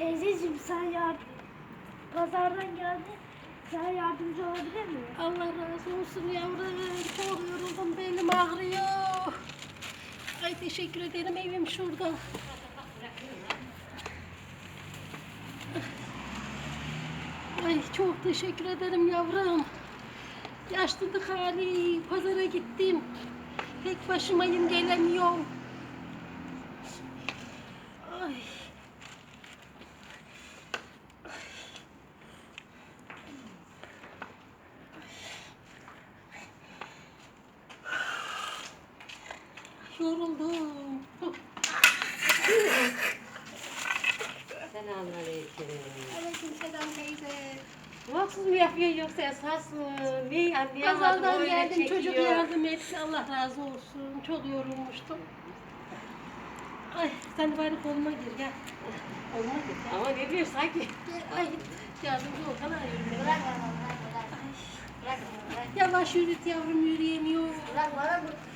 Teyzeciğim sen yardım. Pazardan geldin. Sen yardımcı olabilir mi? Allah razı olsun yavrum. Çok yoruldum belim ağrıyor. Ay teşekkür ederim evim şurada. Ay çok teşekkür ederim yavrum. Yaşlılık hali. Pazara gittim. Tek başımayım gelemiyorum. Ay. Yoruldum. Selamünaleyküm. Aleyküm selam teyze. Vaksız mı yapıyorsun yoksa esas mı? Ne anlayamadım Pazardan geldim çekiyor. çocuk yardım etti. Allah razı olsun. Çok yorulmuştum. Ay sen de bari koluma gir gel. Koluma gir. gel. Ama ne diyor sanki? Ay yardımcı ol bana yürüme. Bırak bana bırak bırak. Bırak bırak. Yavaş yürüt yavrum yürüyemiyor. Bırak bana bu.